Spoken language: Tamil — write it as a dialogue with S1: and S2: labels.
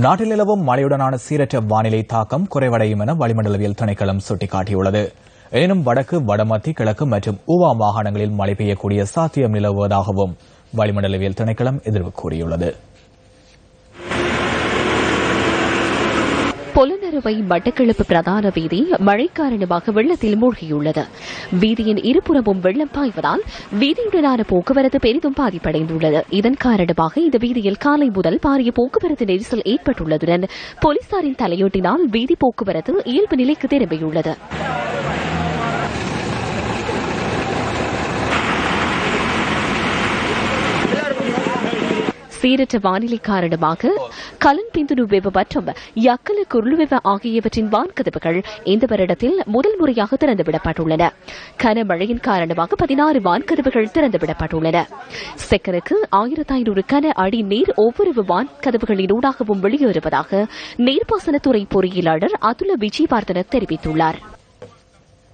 S1: நாட்டில் நிலவும் மழையுடனான சீரற்ற வானிலை தாக்கம் குறைவடையும் என வளிமண்டலவியல் திணைக்களம் சுட்டிக்காட்டியுள்ளது. எனினும் வடக்கு வடமத்திய கிழக்கு மற்றும் ஊவா மாகாணங்களில் மழை பெய்யக்கூடிய சாத்தியம் நிலவுவதாகவும் வளிமண்டலவியல் திணைக்களம் எதிர்வு கூறியுள்ளது.
S2: பொலனறுவை மட்டக்களப்பு பிரதான வீதி மழை காரணமாக வெள்ளத்தில் மூழ்கியுள்ளது. வீதியின் இருபுறமும் வெள்ளம் பாய்வதால் வீதியுடனான போக்குவரத்து பெரிதும் பாதிப்படைந்துள்ளது. இதன் காரணமாக இந்த வீதியில் காலை முதல் பாரிய போக்குவரத்து நெரிசல் ஏற்பட்டுள்ளதுடன் போலீசாரின் தலையொட்டினால் வீதி போக்குவரத்து இயல்பு நிலைக்கு திரும்பியுள்ளது. சீரற்ற வானிலை காரணமாக கலன் பிந்துணு வெவ மற்றும் யக்கல குருளுவெவ ஆகியவற்றின் வான்கதவுகள் இந்த வருடத்தில் முதல் முறையாக திறந்துவிடப்பட்டுள்ளன. கனமழையின் காரணமாக பதினாறு வான்கதவுகள் திறந்துவிடப்பட்டுள்ளன. செக்கருக்கு ஆயிரத்தி ஐநூறு கன அடி நீர் ஒவ்வொரு வான்கதவுகளினூடாகவும் வெளியேறுவதாக நீர்ப்பாசனத்துறை பொறியியலாளர் அதுல விஜயவர்தன தெரிவித்துள்ளார்.